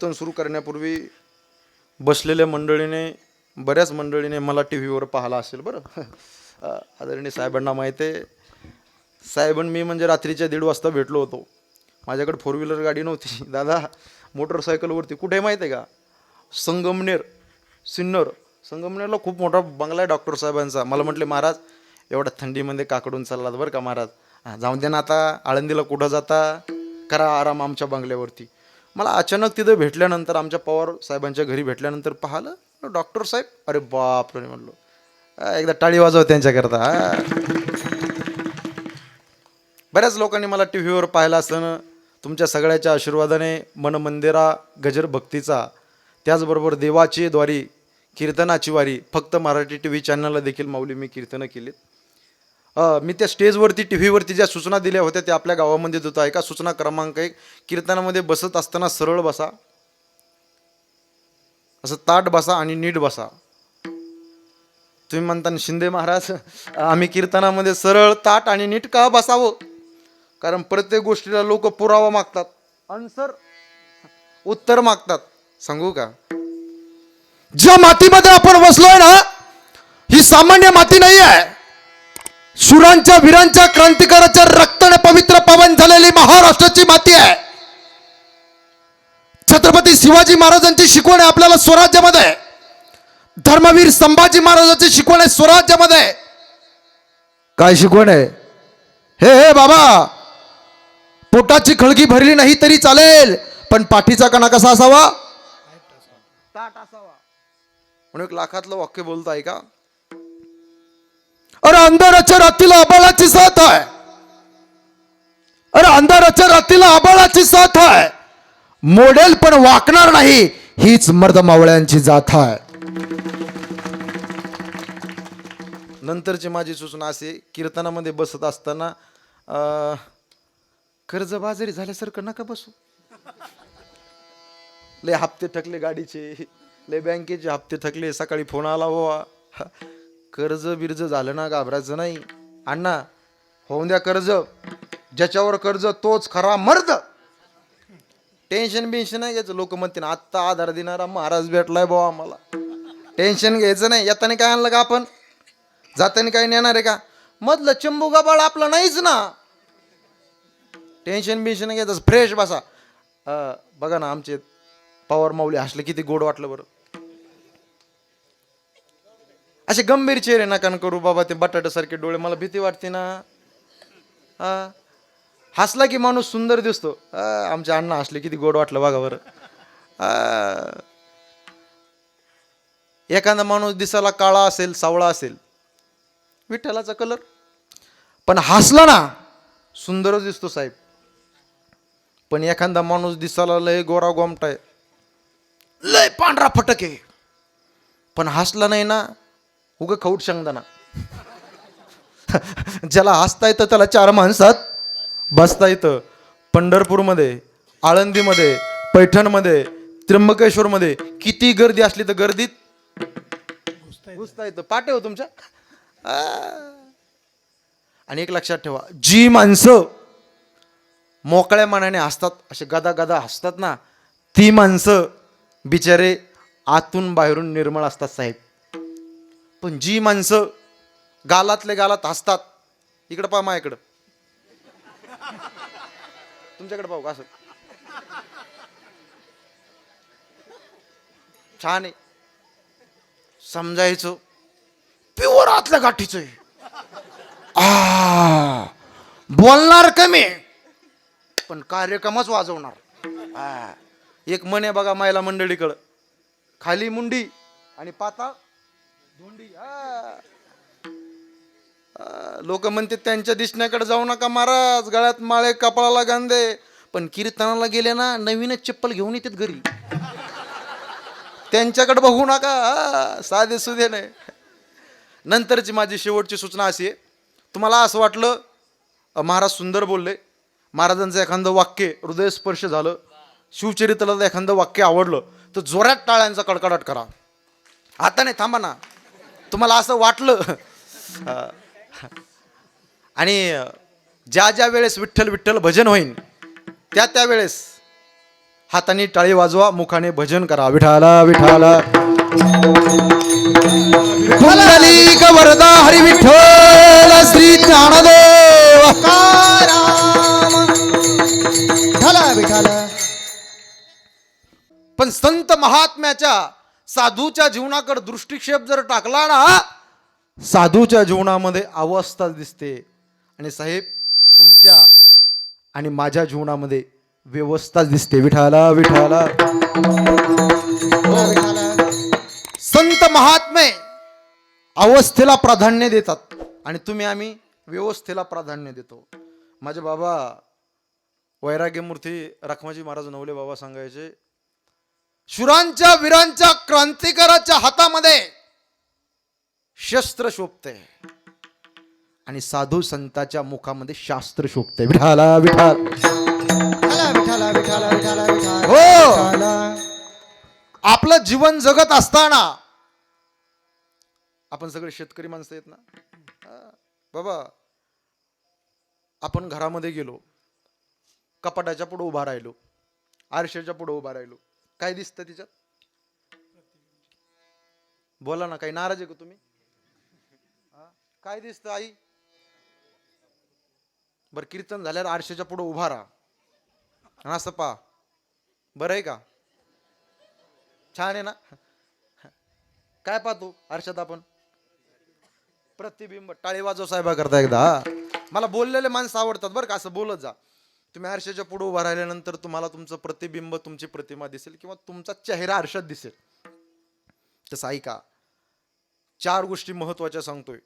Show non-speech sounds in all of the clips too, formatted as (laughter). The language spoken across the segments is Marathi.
कीर्तन सुरू करण्यापूर्वी बसलेल्या मंडळीने बऱ्याच मंडळीने मला टी व्हीवर पाहिला असेल बरं. (laughs) आदरणीय साहेबांना माहिती आहे साहेबां मी म्हणजे रात्रीच्या दीड वाजता भेटलो होतो. माझ्याकडे फोर व्हीलर गाडी नव्हती. (laughs) दादा मोटरसायकलवरती कुठे माहीत आहे का? संगमनेर सिन्नर. संगमनेरला खूप मोठा बंगला आहे डॉक्टर साहेबांचा. मला म्हटले महाराज एवढ्या थंडीमध्ये काकडून चाललात बरं का महाराज? हा, जाऊन दे ना आता आळंदीला कुठं जाता? करा आराम आमच्या बंगल्यावरती. मला अचानक तिथं भेटल्यानंतर आमच्या पवार साहेबांच्या घरी भेटल्यानंतर पाहिलं डॉक्टर साहेब. अरे बापरे म्हणलो. एकदा टाळी वाजव त्यांच्याकरता बऱ्याच लोकांनी मला टी व्हीवर पाहिलं असताना तुमच्या सगळ्याच्या आशीर्वादाने मनमंदिरा गजर भक्तीचा त्याचबरोबर देवाची द्वारी कीर्तनाची वारी फक्त मराठी टी व्ही चॅनलला देखील माऊली मी कीर्तनं केलीत. मी त्या स्टेजवरती टी व्हीवरती ज्या सूचना दिल्या होत्या त्या आपल्या गावामध्ये देतो. का सूचना क्रमांक एक कीर्तनामध्ये बसत असताना सरळ बसा. असं ताट बसा आणि नीट बसा. तुम्ही म्हणता शिंदे महाराज आम्ही कीर्तनामध्ये सरळ ताट आणि नीट का बसावं? कारण प्रत्येक गोष्टीला लोक पुरावा मागतात. आन्सर उत्तर मागतात. सांगू का? ज्या मातीमध्ये आपण बसलोय ना ही सामान्य माती नाही आहे शुरांच्या वीरांच्या क्रांतिकाराच्या रक्ताने पवित्र पावन झालेली महाराष्ट्राची माती आहे. छत्रपती शिवाजी महाराजांची शिकवण आहे आपल्याला स्वराज्यामध्ये. धर्मवीर संभाजी महाराजांची शिकवण आहे स्वराज्यामध्ये. काय शिकवण आहे? हे हे बाबा पोटाची खळगी भरली नाही तरी चालेल पण पाठीचा कणा कसा असावा? ताट असावा. म्हणून एक लाखातलं वाक्य बोलताय का? अरे अंधाराच्या रात्रीला आबाळाची साथ आहे. अरे अंधाराच्या रात्रीला आबाळाची साथ आहे. मोडेल पण वाकणार नाही हीच मर्द मावळ्यांची आहे. नंतरची माझी सूचना असे कीर्तनामध्ये बसत असताना अं, कर्जबाजारी झाल्यासारखं नका बसू. लय हप्ते थकले गाडीचे लय बँकेचे हप्ते थकले सकाळी फोन आला बाबा कर्ज बिर्ज झालं ना घाबरायचं नाही. अण्णा होऊन द्या कर्ज. ज्याच्यावर कर्ज तोच खरा मर्द. टेन्शन बिन्शन नाही घ्यायचं. लोक म्हणते ना आत्ता आधार देणारा महाराज भेटलाय भाऊ आम्हाला. टेन्शन घ्यायचं नाही. येताना काय आणलं का आपण? जाताना काही नेणार आहे का? मधलं चिंबू गबाळ आपलं नाहीच ना. टेन्शन बिन्शन नाही घ्यायचं. फ्रेश बसा. अं, बघा ना आमचे पवार माऊली हसले किती गोड वाटलं बरं. असे गंभीर चेहरे नका न करू बाबा ते बटाट्यासारखे डोळे मला भीती वाटते ना. हा. हसला की माणूस सुंदर दिसतो. आमच्या अण्णा हसले किती गोड वाटलं बघा बरं. एखादा माणूस दिसायला काळा असेल सावळा असेल विठ्ठलाचा कलर. पण हसला ना सुंदरच दिसतो साहेब. पण एखादा माणूस दिसायला लय गोरा गोमटाय लय पांढरा फटक आहे. पण हसला नाही ना उग खौट शेंगदाणा. ज्याला हसता येतं त्याला चार माणसात बसता येतं. पंढरपूरमध्ये आळंदीमध्ये पैठणमध्ये त्र्यंबकेश्वरमध्ये किती गर्दी असली तर गर्दीत घुसता येतं. पाटे हो तुमच्या? आणि एक लक्षात ठेवा जी माणसं मोकळ्या मनाने हसतात असे गदा गदा हसतात ना ती माणसं बिचारे आतून बाहेरून निर्मळ असतात साहेब. पण जी माणसं गालातले गालात हसतात इकडं पहा माझ्याकडं तुमच्याकडे पाहू का असं? छान आहे. समजायचं. प्युअर आतल्या गाठीचं आहे. आ, बोलणार कमी पण कार्यक्रमच वाजवणार. आ, एक मन आहे बघा मायला मंडळीकडं. खाली मुंडी आणि पाता लोक म्हणते त्यांच्या दिसण्याकडे जाऊ नका महाराज गळ्यात माळे कपाळाला गांधे. पण कीर्तनाला गेले ना नवीनच चप्पल घेऊन येतात घरी. त्यांच्याकडे बघू नका साधे सुधे नाही. नंतरची माझी शेवटची सूचना अशी आहे. तुम्हाला असं वाटलं महाराज सुंदर बोलले. महाराजांचं एखादं वाक्य हृदयस्पर्श झालं. शिवचरित्राला एखादं वाक्य आवडलं. तर जोरात टाळ्यांचा कडकडाट करा. आता नाही थांबा ना. तुम्हाला असं वाटलं? आणि ज्या ज्या वेळेस विठ्ठल विठ्ठल भजन होईन त्या त्या वेळेस हाताने टाळी वाजवा मुखाने भजन करा. विठाला विठाला पुंडलिक वरदा हरी विठ्ठल श्री ज्ञानदेव. विठाला पण संत महात्म्याच्या साधूच्या जीवनाकडे दृष्टिक्षेप जर टाकला ना साधूच्या जीवनामध्ये अवस्था दिसते. आणि साहेब तुमच्या आणि माझ्या जीवनामध्ये व्यवस्था दिसते. विठाला विठाला संत महात्मे अवस्थेला प्राधान्य देतात. आणि तुम्ही आम्ही व्यवस्थेला प्राधान्य देतो. माझे बाबा वैराग्यमूर्ती रखमाजी महाराज नवले बाबा सांगायचे शुरांच्या वीरांच्या क्रांतिकाराच्या हातामध्ये शस्त्र शोभते. आणि साधू संताच्या मुखामध्ये शास्त्र शोभते. विठाला विठाल. हो. आपलं जीवन जगत असताना आपण सगळे शेतकरी माणसं आहेत ना. बाबा आपण घरामध्ये गेलो. कपाटाच्या पुढे उभा राहिलो. आरशाच्या पुढे उभा राहिलो. काय दिसतं तिच्यात बोला ना काही नाराज आहे का तुम्ही? काय दिसतं आई? बर कीर्तन झाल्यावर आरशाच्या पुढे उभा राहा. असं पा बरं आहे का? छान आहे ना? काय पाहतो आरशात आपण? प्रतिबिंब. टाळी वाजव साहेबा करता एकदा हा. मला बोललेले माणसं आवडतात बरं का असं बोलत जा. तुम्ही आरशाच्या पुढे उभा राहिल्यानंतर तुम्हाला तुमचं प्रतिबिंब तुमची प्रतिमा दिसेल किंवा तुमचा चेहरा आरशात दिसेल. तसं ऐका. चार गोष्टी महत्त्वाच्या सांगतोय.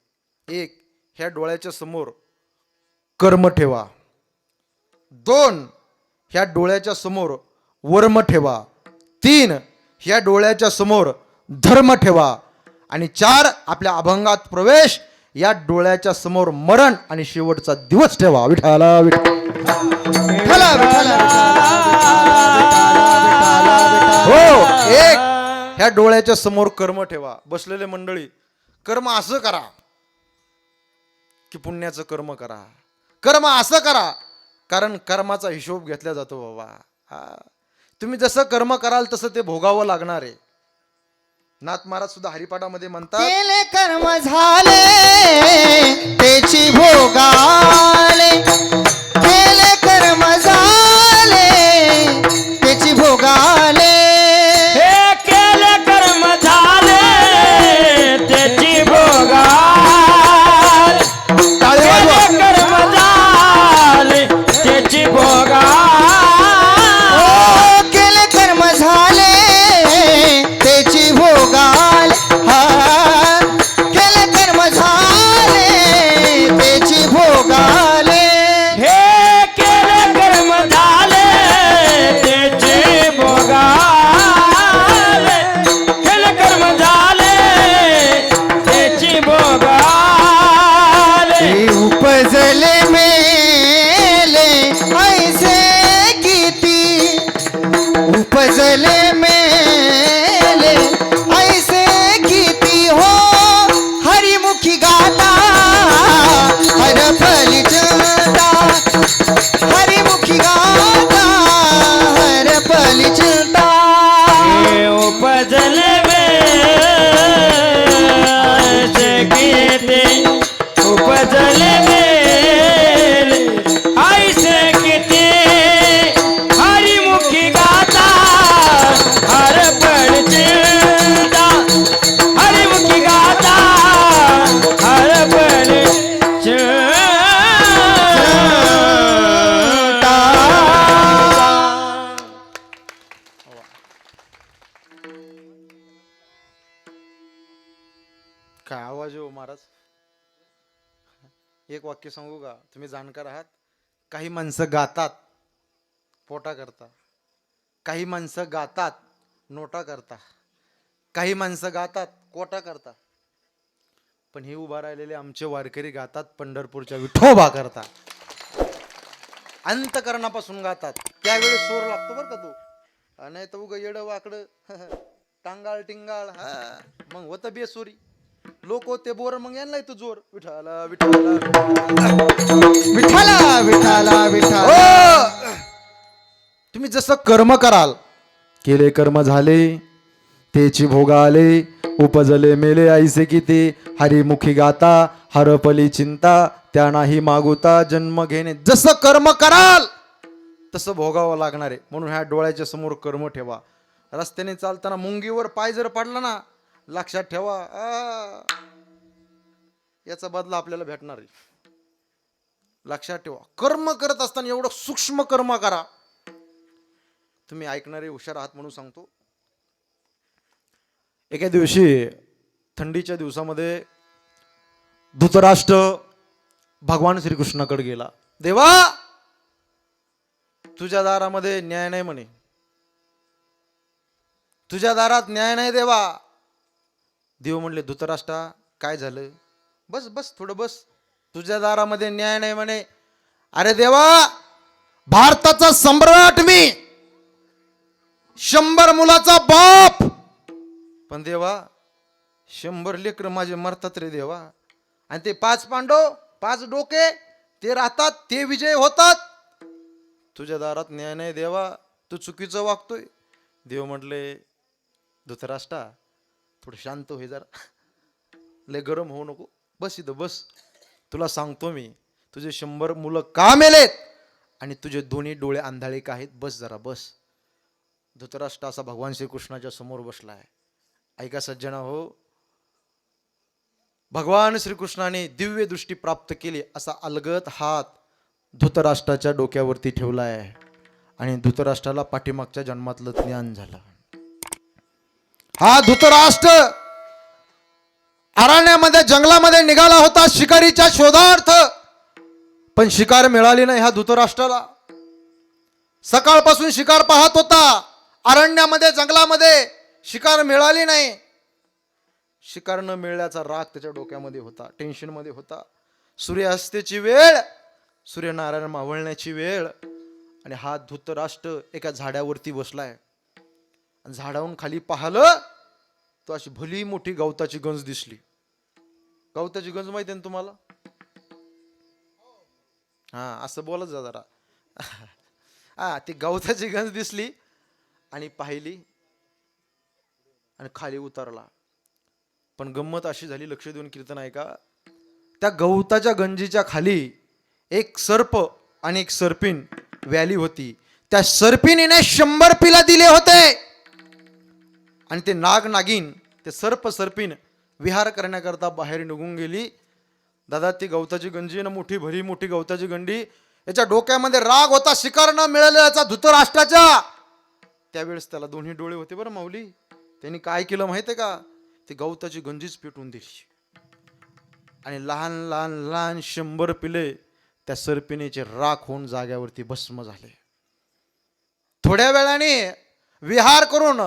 एक ह्या डोळ्याच्या समोर कर्म ठेवा. दोन ह्या डोळ्याच्या समोर वर्म ठेवा. तीन ह्या डोळ्याच्या समोर धर्म ठेवा. आणि चार आपल्या अभंगात प्रवेश या डोळ्याच्या समोर मरण आणि शेवटचा दिवस ठेवा. विठाला विठा ह्या डोळ्याच्या समोर कर्म ठेवा. बसलेले मंडळी कर्म असं करा की पुण्याचं कर्म करा. कर्म असं करा कारण कर्माचा हिशोब घेतला जातो बाबा. हा. तुम्ही जसं कर्म कराल तसं ते भोगावं लागणार आहे. नाथ महाराज सुद्धा हरिपाठामध्ये म्हणतात केले कर्म झाले त्याची भोगाले. हो महाराज. एक वाक्य सांगू का? तुम्ही जाणकार आहात. काही माणसं गातात पोटा करता काही माणसं गातात नोटा करता काही माणसं गातात कोटा करता पण हे उभा राहिलेले आमचे वारकरी गातात पंढरपूरच्या विठोबा करता अंतकरणापासून गातात. त्यावेळेस सूर लागतो बरं का तो. नाही तर उग येड वाकड (laughs) टांगाळ टिंगाळ हा. मग होतं बेसुरी. लोक ते बोर मग यांना तू जोर. विठाला विठाला विठाला विठाला विठाला हो! तुम्ही जसं कर्म कराल केले कर्म झाले तेची भोग आले उपजले मेले ऐसे किती हरिमुखी गाता हरपली चिंता त्या नाही मागुता जन्म घेणे. जसं कर्म कराल तसं भोगावं लागणार. आहे म्हणून ह्या डोळ्याच्या समोर कर्म ठेवा. रस्त्याने चालताना मुंगीवर पाय जर पडला ना लक्षात ठेवा. याचा बदला आपल्याला भेटणार आहे. लक्षात ठेवा. कर्म करत असताना एवढं सूक्ष्म कर्म करा. तुम्ही ऐकणारे हुशार आहात म्हणून सांगतो. एका दिवशी थंडीच्या दिवसामध्ये धृतराष्ट्र भगवान श्रीकृष्णाकडे गेला. देवा तुझ्या दारामध्ये न्याय नाही म्हणे. तुझ्या दारात न्याय नाही देवा. देव म्हणले धृतराष्ट्रा काय झालं? बस बस थोडं बस. तुझ्या दारामध्ये न्याय नाही म्हणे. अरे देवा भारताचा सम्राट मी. शंभर मुलाचा बाप. पण देवा शंभर लेकर माझे मरतात रे देवा. आणि ते पाच पांडव पाच डोके ते राहतात ते विजय होतात. तुझ्या दारात न्याय नाही देवा. तू चुकीचं वागतोय. देव म्हटले धृतराष्ट्रा थोडं शांत होई जरा. लय गरम होऊ नको. बस इथं बस. तुला सांगतो मी तुझे शंभर मुलं का मेलेत आणि तुझे दोन्ही डोळे आंधळे का आहेत. बस जरा बस. धृतराष्ट्र असा भगवान श्रीकृष्णाच्या समोर बसला आहे ऐका सज्जना हो. भगवान श्रीकृष्णाने दिव्य दृष्टी प्राप्त केली असा अलगत हात धृतराष्ट्राच्या डोक्यावरती ठेवला आहे आणि धृतराष्ट्राला पाठीमागच्या जन्मातलं ज्ञान झालं. हा धृतराष्ट्र अरण्यामध्ये जंगलामध्ये निघाला होता शिकारीच्या शोधार्थ. पण शिकार मिळाली नाही ह्या धृतराष्ट्राला. सकाळपासून शिकार पाहत होता. अरण्यामध्ये जंगलामध्ये शिकार मिळाली नाही. शिकार न मिळण्याचा राग त्याच्या डोक्यामध्ये होता टेन्शनमध्ये होता. सूर्यास्तेची वेळ सूर्यनारायण मावळण्याची वेळ. आणि हा धृतराष्ट्र एका झाडावरती बसलाय. आणि झाडावरून खाली पाहिलं तो अशी भली मोठी गवताची गंज दिसली. गवताची गंज माहिती आहे ना तुम्हाला? हा असं बोलत जा जरा. हा ती गवताची गंज दिसली आणि पाहिली आणि खाली उतरला. पण गंमत अशी झाली लक्ष देऊन कीर्तन आहे का त्या गवताच्या गंजीच्या खाली एक सर्प आणि एक सर्पिन व्हॅली होती. त्या सर्पिनीने शंभर पिला दिले होते. आणि ते नाग नागिन ते सर्प सर्पीन विहार करण्याकरता बाहेर निघून गेली. दादा ती गवताची गंजी ना मोठी भरी मोठी गवताची गंडी. याच्या डोक्यामध्ये राग होता शिकार न मिळाल्याचा धुतराष्ट्राच्या त्यावेळेस त्याला दोन्ही डोळे होते बरं माऊली. त्यांनी काय केलं माहिती आहे का? ती गवताची गंजीच पेटून दिली. आणि लहान लहान लहान शंभर पिले त्या सर्पिणीचे राख होऊन जाग्यावरती भस्म झाले. थोड्या वेळाने विहार करून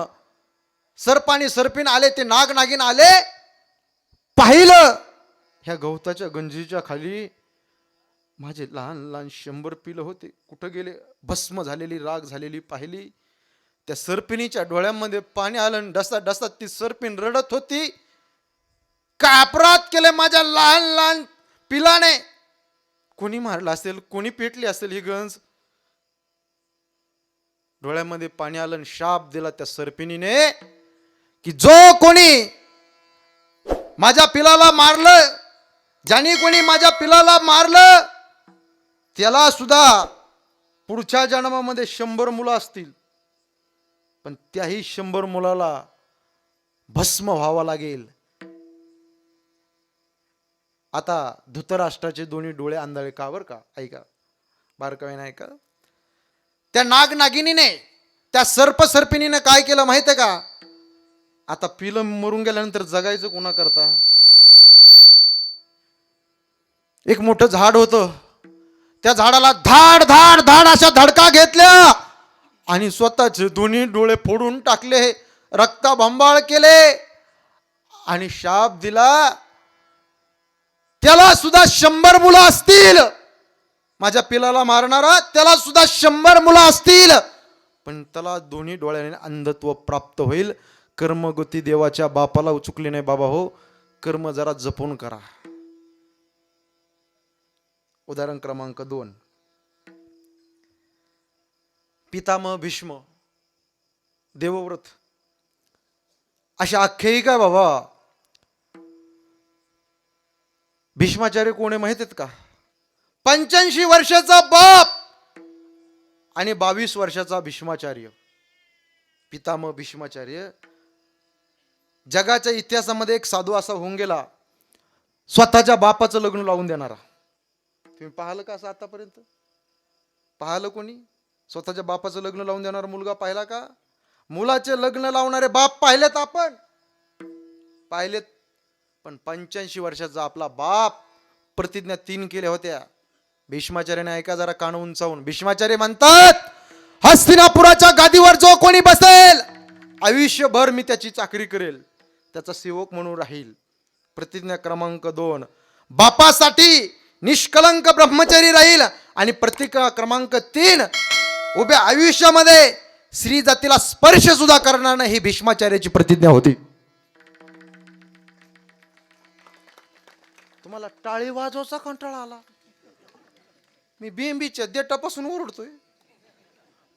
सर्प आणि सर्पिन आले ते नाग नागिन आले. पाहिलं ह्या गवताच्या गंजीच्या खाली माझे लहान लहान शंभर पिलं होते. कुठं गेले? भस्म झालेली राग झालेली पाहिली. त्या सरपिणीच्या डोळ्यांमध्ये पाणी आलं डसता डसा डसात ती सर्पिन रडत होती. काय अपराध केले माझ्या लहान लहान पिलाने? कोणी मारला असेल? कोणी पेटली असेल ही गंज? डोळ्यामध्ये पाणी आलं शाप दिला त्या सरपिणीने. की जो कोणी माझ्या पिलाला मारलं ज्याने कोणी माझ्या पिलाला मारलं त्याला सुद्धा पुढच्या जन्मामध्ये शंभर मुलं असतील. पण त्याही शंभर मुलाला भस्म व्हावा लागेल. आता धृतराष्ट्राचे दोन्ही डोळे आंधळे का बर का? ऐका. बारकाईने ऐका. त्या नाग नागिनीने त्या सर्प सर्पिणीने काय केलं माहितीये का? आता पिलं मरून गेल्यानंतर जगायचं कोणा करता एक मोठं झाड होतं. त्या झाडाला धाड धाड धाड अशा धडका घेतल्या. आणि स्वतःचे दोन्ही डोळे फोडून टाकले रक्ताभंबाळ केले. आणि शाप दिला. त्याला सुद्धा शंभर मुलं असतील. माझ्या पिलाला मारणारा त्याला सुद्धा शंभर मुलं असतील. पण त्याला दोन्ही डोळ्याने अंधत्व प्राप्त होईल. कर्मगती देवाच्या बापाला उचुकली नाही बाबा हो. कर्म जरा जपून करा. उदाहरण क्रमांक दोन. पितामह भीष्म देवव्रत. अशा आख्यायिका आहे बाबा? भीष्माचार्य कोण आहे माहीत आहेत का? पंच्याऐंशी वर्षाचा बाप आणि बावीस वर्षाचा भीष्माचार्य. पितामह भीष्माचार्य जगाच्या इतिहासामध्ये एक साधू असा होऊन गेला स्वतःच्या बापाचं लग्न लावून देणारा. तुम्ही पाहिलं का असं आतापर्यंत? पाहिलं कोणी? स्वतःच्या बापाचं लग्न लावून देणारा मुलगा पाहिला का? मुलाचे लग्न लावणारे बाप पाहिलेत आपण. पाहिलेत पण पंच्याऐंशी वर्षाचा आपला बाप प्रतिज्ञा तीन केल्या होत्या. भीष्माचार्याने ऐका जरा कान उंचावून. भीष्माचार्य म्हणतात हस्तिनापुराच्या गादीवर जो कोणी बसेल आयुष्यभर मी त्याची चाकरी करेल. त्याचा सेवक म्हणून राहील. प्रतिज्ञा क्रमांक दोन. बापासाठी निष्कलंक ब्रह्मचारी राहील. आणि प्रतिका क्रमांक तीन उभ्या आयुष्यामध्ये स्त्री जातीला स्पर्श सुद्धा करणार नाही ही भीष्माचार्याची प्रतिज्ञा होती. तुम्हाला टाळी वाजवायचा कंटाळा आला. मी बीएमबीच्या देटापासून ओरडतोय.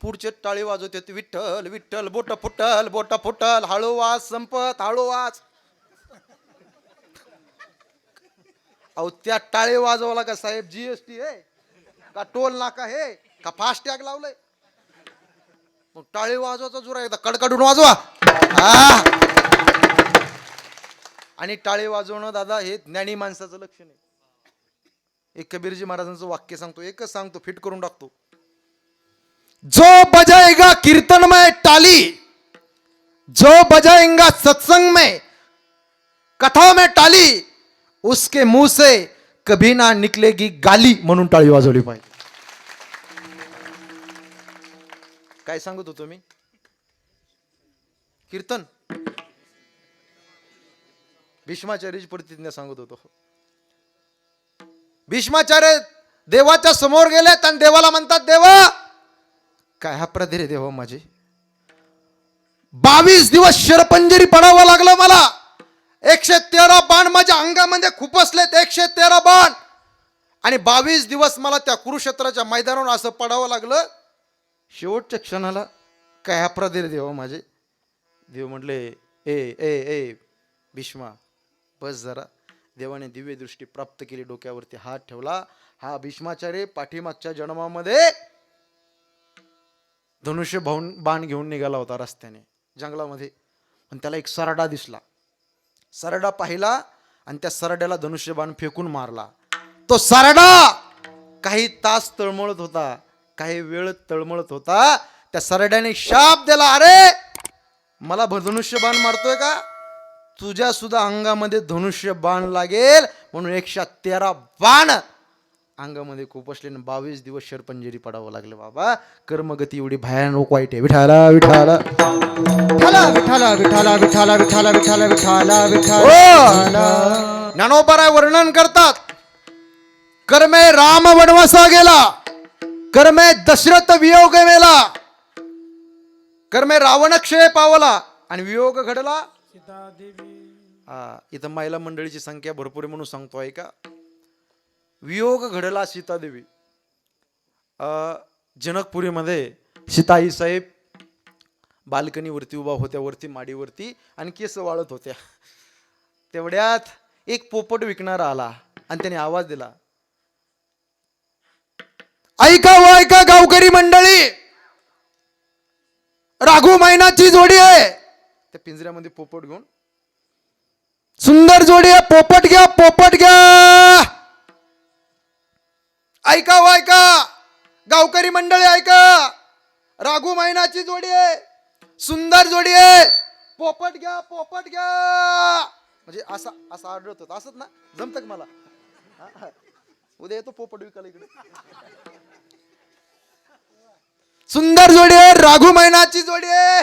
पुढचे टाळी वाजवते विठ्ठल विठ्ठल बोट फुटल बोट फुटल. हळू वाज संपत हळू वाज अहो त्या टाळे वाजवला का साहेब जीएसटी आहे? का टोल नाका हे? का फास्ट टॅग लावलंय? मग टाळे वाजवायचा जोरा एकदा कडकडून वाजवा. आणि टाळे वाजवणं दादा हे ज्ञानी माणसाचं लक्षण आहे. एक कबीरजी महाराजांचं वाक्य सांगतो एकच सांगतो फिट करून टाकतो. जो बजाएगा कीर्तन में टाली जो बजाएगा सत्संग में कथा में टाली उसके मुंह से कभी ना निकलेगी गाली म्हणून टाळी वाजवली पाहिजे. काय सांगत होतो मी कीर्तन. भीष्माचार्याची प्रतिज्ञा सांगत होतो. भीष्माचार्य देवाच्या समोर गेलेत आणि देवाला म्हणतात देवा काय हा प्रधीर देव माझे. बावीस दिवस शरपंजरी पडावं लागलं मला. एकशे तेरा बाण माझ्या अंगामध्ये खुपसलेत एकशे तेरा बाण. आणि बावीस दिवस मला त्या कुरुक्षेत्राच्या मैदानावर असं पडावं लागलं. शेवटच्या क्षणाला काय हा प्रधीर देव माझे. देव म्हटले ए ए ए भीष्मा बस जरा. देवाने दिव्य दृष्टी प्राप्त केली डोक्यावरती हात ठेवला. हा भीष्माचार्य पाठीमागच्या जन्मामध्ये धनुष्य भाऊन बाण घेऊन निघाला होता रस्त्याने जंगलामध्ये. पण त्याला एक सरडा दिसला. सरडा पाहिला आणि त्या सरड्याला धनुष्य बाण फेकून मारला. तो सरडा काही तास तळमळत होता काही वेळ तळमळत होता. त्या सरड्याने शाप दिला अरे मला धनुष्यबाण बाण मारतोय का? तुझ्या सुद्धा अंगामध्ये धनुष्य बाण लागेल म्हणून एकशे तेरा बाण अंगामध्ये खूप असले बावीस दिवस शरपंजेरी पडावं लागलं बाबा. कर्मगती एवढी भयानक वाईट आहे. विठाला विठाला. विठाला विठाला विठाला विठाला विठाला विठाला विठाला. विठाला. ज्ञानोबराय वर्णन करतात. कर्मे राम वनवासा गेला. कर्मे दशरथ वियोग मेला. कर्मे रावण क्षय पावला आणि वियोग घडला. हा इथं महिला मंडळीची संख्या भरपूर म्हणून सांगतो आहे का? वियोग घडला सीतादेवी अं, जनकपुरीमध्ये सीताई साहेब बाल्कनीवरती उभा होत्या वरती माडीवरती आणि केस वाळत होत्या. तेवढ्यात एक पोपट विकणारा आला आणि त्याने आवाज दिला. ऐका व ऐका गावकरी मंडळी! राघू मैनाची जोडी आहे. त्या पिंजऱ्यामध्ये पोपट घेऊन सुंदर जोडी आहे पोपट घ्या पोपट घ्या! ऐका हो ऐका. गावकरी मंडळी ऐका. राघू मैनाची जोडी आहे. सुंदर जोडी आहे. पोपट घ्या पोपट घ्या. म्हणजे असा असा आढळत होता. असंच ना? जमतं मला? हा, उद्या येतो पोपट विकायला इकडे. सुंदर जोडी आहे. राघू मैनाची जोडी आहे.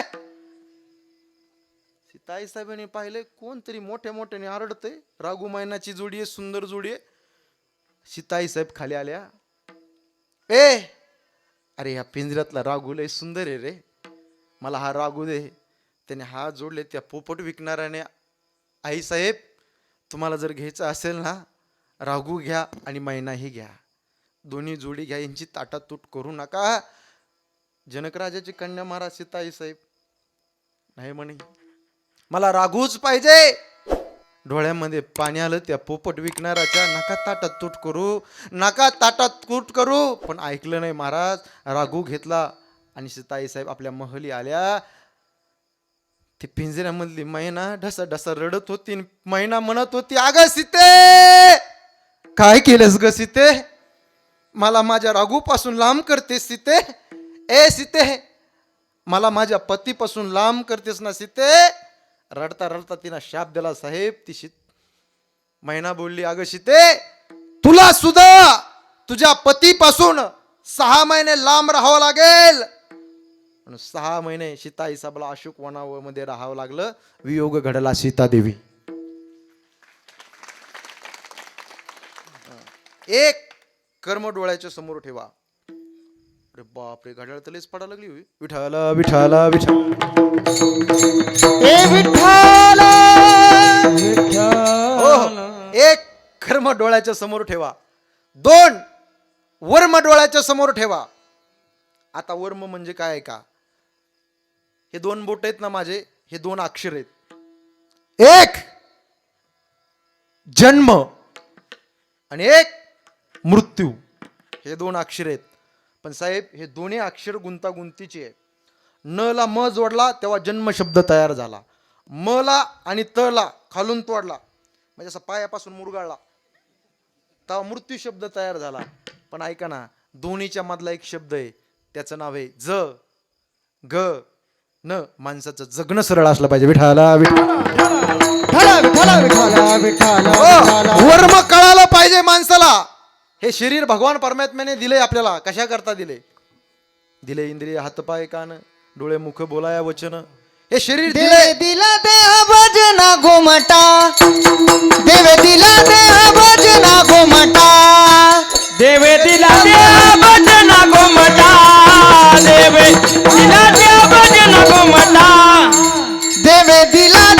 सीताई साहेबांनी पाहिले कोणतरी मोठ्या मोठ्याने आरडतंय. राघू मैनाची जोडी आहे सुंदर जोडी आहे. सीताई साहेब खाली आल्या. ए! अरे ह्या पिंजऱ्यातला राघू लय सुंदर आहे रे. मला हा राघू दे. त्याने हा जोडले त्या पोपट विकणाऱ्याने आई साहेब तुम्हाला जर घ्यायचं असेल ना राघू घ्या आणि मैनाही घ्या. दोन्ही जोडी घ्या यांची ताटातूट करू नका. जनकराजाची कन्या महाराज सीताई साहेब. नाही म्हणे. मला राघूच पाहिजे. डोळ्यामध्ये पाणी आलं त्या पोपट विकणाराच्या नका ताटात तूट करू नका ताटात तूट करू. पण ऐकलं नाही महाराज रागू घेतला. आणि सीताई साहेब आपल्या महली आल्या. ती पिंजऱ्यामधली मैना ढसा ढसा रडत होती आणि मैना म्हणत होती अग सीते काय केलंस ग सीते? मला माझ्या रागूपासून लांब करतेस सीते? ए सीते मला माझ्या पतीपासून लांब करतेस ना सीते? रडता रडता तिनं शाप दिला साहेब ती शीत महिना बोलली अगं शिते तुला सुद्धा तुझ्या पतीपासून सहा महिने लांब राहावं लागेल. पण सहा महिने सीता हिसाबला अशोक वनामध्ये राहावं लागलं. वियोग घडला सीता देवी. एक कर्म डोळ्याच्या समोर ठेवा. अरे बापरे घड्याळ तलेच पडा लागली होई विठाला विठाला विठा ए विठ्ठल! हो हो. एक कर्म डोळ्याच्या समोर ठेवा. दोन वर्म डोळ्याच्या समोर ठेवा. आता वर्म म्हणजे काय आहे का? हे दोन बोट आहेत ना माझे हे दोन अक्षर आहेत. एक जन्म आणि एक मृत्यू. हे दोन अक्षर आहेत. पण साहेब हे दोन्ही अक्षर गुंतागुंतीचे आहे न ला म जोडला तेव्हा जन्म शब्द तयार झाला. म ला आणि त ला खालून तोडला. म्हणजे असं पायापासून मुरगाळला. तेव्हा मृत्यू शब्द तयार झाला. पण ऐका ना दोन्हीच्या मधला एक शब्द आहे त्याचं नाव आहे ज ग न. माणसाचं जगणं सरळ असलं पाहिजे. विठाला विठाला विठाला विठाला वर्म हो, कळालं पाहिजे माणसाला. हे शरीर भगवान परमात्म्याने दिले आपल्याला. कशा करता दिले? दिले इंद्रिय हातपाय कान डोळे मुख बोलाया वचन. हे शरीर दिले दिला देह भजना घुमटा. देव दिला देह भजना घुमटा. देव दिला देह भजना घुमटा. देव दिला देह भजना घुमटा. देव दिला